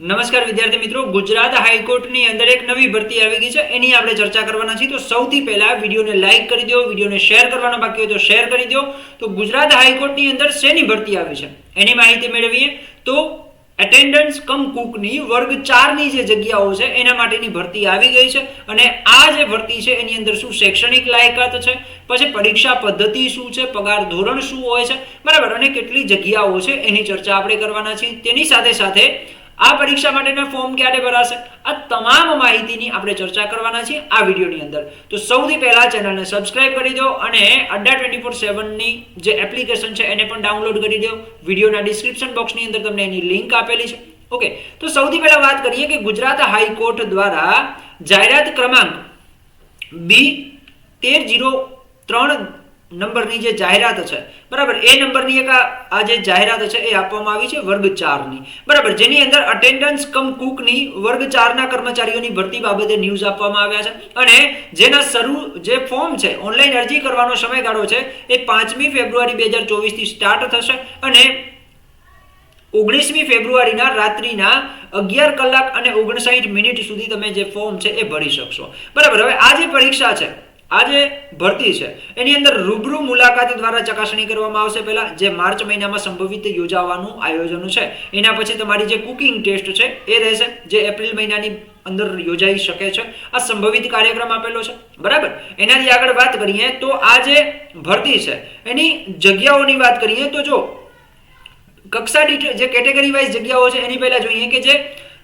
નમસ્કાર વિદ્યાર્થી મિત્રો, ગુજરાત હાઈકોર્ટની અંદર એક નવી ભરતી આવી ગઈ છે. એની આપણે ચર્ચા કરવાના છીએ. તો સૌથી પહેલા વિડીયોને લાઇક કરી દો, વિડીયોને શેર કરવાનો બાકી હોય તો શેર કરી દો. તો ગુજરાત હાઈકોર્ટની અંદર શેની ભરતી આવી છે? એની માહિતી મેળવીએ. તો એટેન્ડન્સ કમ કુકની, વર્ગ ચારની જે જગ્યાઓ છે, એના માટેની ભરતી આવી ગઈ છે. અને આ જે ભરતી છે, એની અંદર શું શૈક્ષણિક લાયકાત છે? પછી પરીક્ષા પદ્ધતિ શું છે? પગાર ધોરણ શું હોય છે? બરાબર. અને કેટલી જગ્યાઓ છે? એની ચર્ચા આપણે કરવાના છીએ. તેની સાથે સાથે આ પરીક્ષા માટેના ફોર્મ ક્યારે ભરાશે? આ તમામ માહિતીની આપણે ચર્ચા કરવાના છીએ આ વિડીયોની અંદર. તો સૌથી પહેલાં ચેનલને સબસ્ક્રાઇબ કરી દો અને અડ્ડા ટ્વેન્ટી ફોર સેવનની જે એપ્લિકેશન છે એને પણ ડાઉનલોડ કરી દો. વિડીયોના ડિસ્ક્રિપ્શન બોક્સની અંદર તમને એની લિંક આપેલી છે. ઓકે તો સૌથી પહેલાં વાત કરીએ કે ગુજરાત હાઈકોર્ટ દ્વારા જાહેરાત ક્રમાંક બી તેર જીરો ત્રણ નંબરની જે જાહેરાત છે, બરાબર? એ નંબરની એક આ જે જાહેરાત છે એ આપવામાં આવી છે વર્ગ ચારની. બરાબર? જેની અંદર અટેન્ડન્સ કમ કુકની વર્ગ ચારના કર્મચારીઓની ભરતી બાબતે ન્યૂઝ આપવામાં આવ્યા છે અને જેના શરૂ જે ફોર્મ છે ઓનલાઈન અરજી કરવાનો સમયગાળો છે, એ પાંચમી ફેબ્રુઆરી બે હજાર ચોવીસથી સ્ટાર્ટ થશે અને ઓગણીસમી ફેબ્રુઆરીના રાત્રિના અગિયાર કલાક અને ઓગણસાઠ મિનિટ સુધી તમે જે ફોર્મ છે એ ભરી શકશો. બરાબર? હવે આ જે પરીક્ષા છે આ જે ભરતી છે. એની અંદર રૂબરૂ મુલાકાત દ્વારા ચકાસણી કરવામાં આવશે પહેલા, જે માર્ચ મહિનામાં સંભવિત યોજાવાનું આયોજન છે. એના પછી તમારી જે કુકિંગ ટેસ્ટ છે એ રહેશે, જે એપ્રિલ મહિનાની અંદર યોજાઈ શકે છે. આ સંભવિત કાર્યક્રમ આપેલો છે. બરાબર? એનાથી આગળ વાત કરીએ તો આ જે ભરતી છે, એની જગ્યાઓની વાત કરીએ તો જો, કક્ષા દીઠ જે કેટેગરી વાઇઝ જગ્યાઓ છે, એની પહેલા જોઈએ કે જે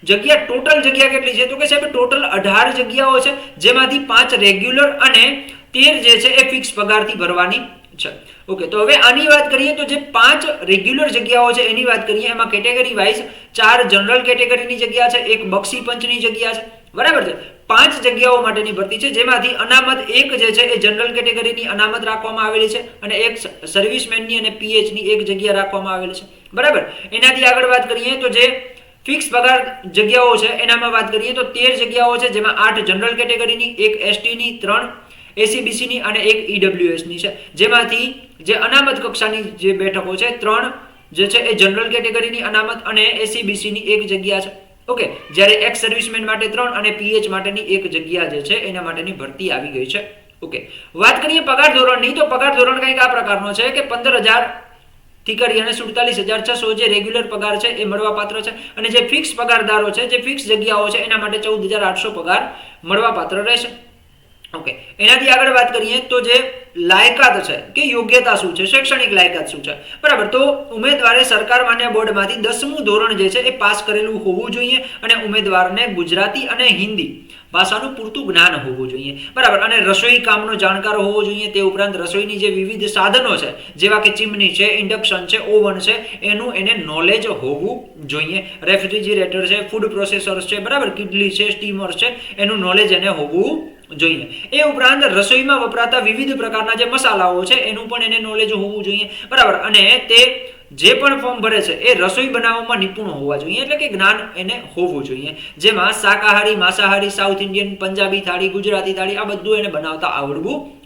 જગ્યા ટોટલ જગ્યા કેટલી છે? તો કે સાહેબ, ટોટલ અઢાર જગ્યાઓ છે, જેમાંથી પાંચ રેગ્યુલર અને તેર જે છે એ ફિક્સ પગારથી ભરવાની છે. ઓકે તો હવે આની વાત કરીએ તો જે પાંચ રેગ્યુલર જગ્યાઓ છે, એની વાત કરીએ, એમાં કેટેગરી વાઇઝ ચાર જનરલ કેટેગરીની જગ્યા છે, એક બક્ષી પંચની જગ્યા છે. બરાબર છે? પાંચ જગ્યાઓ માટેની ભરતી છે, જેમાંથી અનામત એક જે છે એ જનરલ કેટેગરીની અનામત રાખવામાં આવેલી છે અને એક સર્વિસમેનની અને પીએચની એક જગ્યા રાખવામાં આવેલી છે. બરાબર? એનાથી આગળ વાત કરીએ તો જે ફિક્સ પગાર જગ્યાઓ છે, એનામાં વાત કરીએ તો તેર જગ્યાઓ છે, જેમાં આઠ જનરલ કેટેગરીની, એક એસટીની ત્રણ એસીબીસીની અને એક ઈડબ્લ્યુએસની છે. જેમાંથી જે અનામત કક્ષાની જે બેઠકો છે, ત્રણ જે છે એ જનરલ કેટેગરીની અનામત અને એસીબીસીની એક જગ્યા છે. ઓકે, જ્યારે એક્સ સર્વિસમેન માટે ત્રણ અને પીએચ માટેની એક જગ્યા જે છે, એના માટેની ભરતી આવી ગઈ છે. ઓકે, વાત કરીએ પગાર ધોરણની તો પગાર ધોરણ કંઈક આ પ્રકારનો છે કે પંદર હજાર થી કરી સુડતાલીસ હજાર છસો જે રેગ્યુલર પગાર છે એ મળવાપાત્ર છે અને જે ફિક્સ પગારદારો છે, જે ફિક્સ જગ્યાઓ છે, એના માટે ચૌદ હજાર આઠસો પગાર મળવાપાત્ર રહેશે. ઓકે, એનાથી આગળ વાત કરીએ તો જે લાયકાત છે, કે યોગ્યતા શું છે, શૈક્ષણિક લાયકાત શું છે? બરાબર, તો ઉમેદવારે સરકાર માન્ય બોર્ડમાંથી દસમું ધોરણ જે છે, એ પાસ કરેલું હોવું જોઈએ અને ઉમેદવારને ગુજરાતી અને હિન્દી ભાષાનું પૂરતું જ્ઞાન હોવું જોઈએ. બરાબર, અને રસોઈ કામનો જાણકાર હોવો જોઈએ, તે ઉપરાંત રસોઈની જે વિવિધ સાધનો છે, જેવા કે ચીમની છે, ઇન્ડક્શન છે, ઓવન છે, એનું એને નોલેજ હોવું જોઈએ. રેફ્રિજરેટર છે, ફૂડ પ્રોસેસર્સ છે, બરાબર, કિડલી છે સ્ટીમર છે, એનું નોલેજ એને હોવું જોઈએ. એ ઉપરાંત રસોઈમાં વપરાતા વિવિધ પ્રકારના જે મસાલાઓ છે, એનું પણ એને નોલેજ હોવું જોઈએ. બરાબર. અને તે જે પણ ફોર્મ ભરે છે, એ રસોઈ બનાવવામાં નિપુણ હોવા જોઈએ. એટલે કે જ્ઞાન એને હોવું જોઈએ. જેમાં શાકાહારી, માંસાહારી સાઉથ ઇન્ડિયન પંજાબી થાળી, ગુજરાતી થાળી, આ બધું એને બનાવતા આવડવું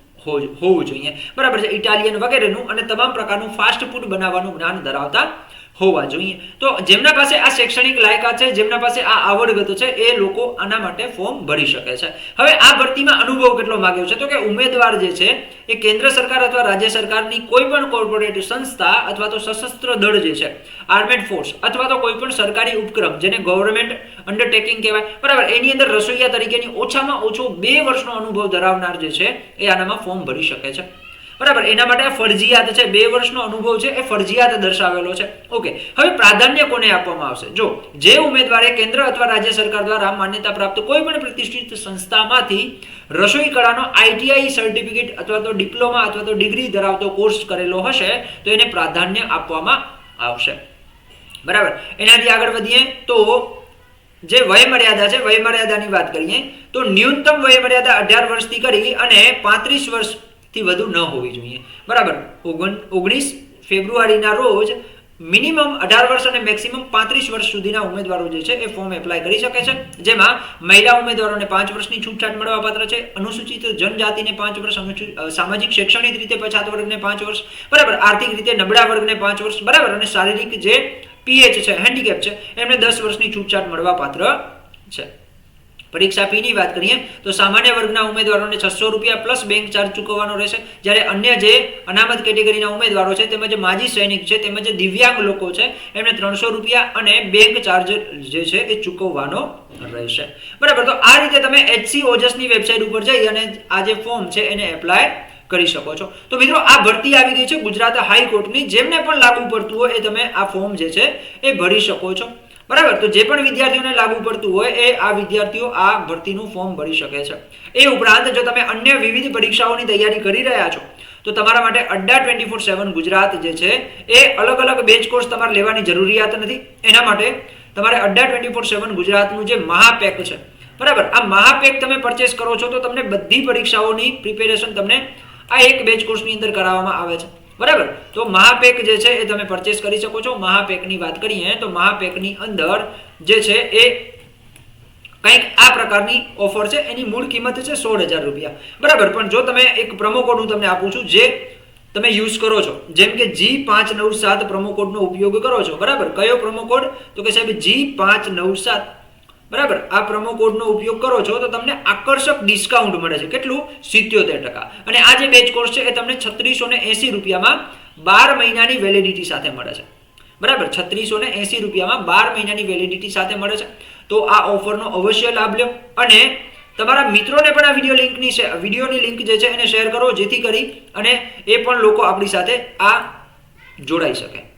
હોવું જોઈએ. બરાબર છે. ઇટાલિયન વગેરેનું અને તમામ પ્રકારનું ફાસ્ટ ફૂડ બનાવવાનું જ્ઞાન ધરાવતા હોવા જોઈએ. તો જેમના પાસે આ શૈક્ષણિક લાયકાત છે, જેમના પાસે આ આવડગત છે, એ લોકો આના માટે ફોર્મ ભરી શકે છે. હવે આ ભરતીમાં અનુભવ કેટલો માંગ્યો છે? તો કે ઉમેદવાર જે છે, એ કેન્દ્ર સરકાર અથવા રાજ્ય સરકારની કોઈ પણ કોર્પોરેટ સંસ્થા અથવા તો સશસ્ત્ર દળ જે છે, આર્મેડ ફોર્સ અથવા તો કોઈ પણ સરકારી ઉપક્રમ જેને ગવર્મેન્ટ અન્ડરટેકિંગ કહેવાય, બરાબર, એની અંદર રસોઈયા તરીકેની ઓછામાં ઓછો બે વર્ષનો અનુભવ ધરાવનાર જે છે, એ આનામાં ફોર્મ ભરી શકે છે. બરાબર, એના માટે આ ફરજિયાત છે, બે વર્ષનો અનુભવ છે, એ ફરજિયાત દર્શાવેલો છે. ઓકે, હવે પ્રાધાન્ય કોને આપવામાં આવશે? જો, જે ઉમેદવારે કેન્દ્ર અથવા રાજ્ય સરકાર દ્વારા માન્યતા પ્રાપ્ત કોઈ પણ પ્રતિષ્ઠિત સંસ્થામાંથી રસોઈ કળાનો આઈટીઆઈ સર્ટિફિકેટ અથવા તો ડિપ્લોમા અથવા તો ડિગ્રી ધરાવતો કોર્સ કરેલો હશે, તો એને પ્રાધાન્ય આપવામાં આવશે. બરાબર, એનાથી આગળ વધીએ, તો જે વયમર્યાદા છે, વયમર્યાદાની વાત કરીએ, તો ન્યૂનતમ વયમર્યાદા અઢાર વર્ષથી કરી અને પાંત્રીસ વર્ષથી વધુ ન હોવી જોઈએ. બરાબર? ઓગણ, ઓગણીસ ફેબ્રુઆરીના રોજ મિનિમમ અઢાર વર્ષ અને મેક્સિમમ પાંત્રીસ વર્ષ સુધીના ઉમેદવારો જે છે એ ફોર્મ એપ્લાય કરી શકે છે. જેમાં મહિલા ઉમેદવારોને પાંચ વર્ષની છૂટછાટ મળવાપાત્ર છે. અનુસૂચિત જનજાતિને પાંચ વર્ષ સામાજિક શૈક્ષણિક રીતે પછાત વર્ગને પાંચ વર્ષ, બરાબર? આર્થિક રીતે નબળા વર્ગને પાંચ વર્ષ, બરાબર? અને શારીરિક જે પીએચ છે હેન્ડીકેપ છે, એમને દસ વર્ષની છૂટછાટ મળવા પાત્ર છે. પરીક્ષા ફીની વાત કરીએ, તો સામાન્ય વર્ગના ઉમેદવારોને છસો રૂપિયા પ્લસ બેંક ચાર્જ ચૂકવવાનો રહેશે. જ્યારે અન્ય જે અનામત કેટેગરીના ઉમેદવારો છે, તેમજ માજી સૈનિક છે, તેમજ દિવ્યાંગ લોકો છે, એમને ત્રણસો રૂપિયા અને બેંક ચાર્જ જે છે, એ ચૂકવવાનો રહેશે. બરાબર, તો આ રીતે તમે એચસી ઓજસની વેબસાઇટ ઉપર જઈ અને આ જે ફોર્મ છે, એને એપ્લાય કરી શકો છો. તો મિત્રો, આ ભરતી આવી ગઈ છે ગુજરાત હાઈકોર્ટની. જેમને પણ લાગુ પડતું હોય, એ તમે આ ફોર્મ જે છે, એ ભરી શકો છો. બરાબર? તો જે પણ વિદ્યાર્થીઓને લાગુ પડતું હોય એ આ વિદ્યાર્થીઓ આ ભરતીનું ફોર્મ ભરી શકે છે. એ ઉપરાંત જો તમે અન્ય વિવિધ પરીક્ષાઓની તૈયારી કરી રહ્યા છો, તો તમારા માટે Adda twenty four seven Gujarat જે છે, એ અલગ અલગ બેચ કોર્સ તમારે લેવાની જરૂરિયાત નથી. એના માટે તમારે અડ્ડા ટ્વેન્ટી ફોર સેવન ગુજરાતનું જે મહાપેક છે, બરાબર? આ મહાપેક તમે પરચેસ કરો છો તો તમને બધી પરીક્ષાઓની પ્રિપેરેશન તમને આ એક બેચ કોર્સની અંદર કરાવવામાં આવે છે. બરાબર? તો મહાપેક જે છે એ તમે પરચેસ કરી શકો છો. મહાપેકની વાત કરીએ તો મહાપેકની અંદર જે છે એ કંઈક આ પ્રકારની ઓફર છે. એની મૂળ કિંમત છે સોળ હજાર રૂપિયા. બરાબર? પણ જો તમે એક પ્રમો કોડ હું તમને આપું છું જે તમે યુઝ કરો છો. જેમ કે જી પાંચ નવ સાત પ્રમો કોડનો ઉપયોગ કરો છો. બરાબર? કયો પ્રમો કોડ તો કે સાહેબ જી પાંચ નવ સાત. બરાબર? આ પ્રમો કોડનો ઉપયોગ કરો છો તો તમને આકર્ષક ડિસ્કાઉન્ટ મળે છે. કેટલું? સિત્યોતેર ટકા. અને આ જે બેચ કોર્સ છે એ તમને છત્રીસો ને એસી રૂપિયામાં બાર મહિનાની વેલિડિટી સાથે મળે છે. બરાબર? છત્રીસો ને એસી રૂપિયામાં બાર મહિનાની વેલિડિટી સાથે મળે છે. તો આ ઓફરનો અવશ્ય લાભ લો. અને તમારા મિત્રોને પણ આ વીડિયો લિંકની વિડીયોની લિંક જે છે એને શેર કરો, જેથી કરી અને એ પણ લોકો આપણી સાથે આ જોડાઈ શકે.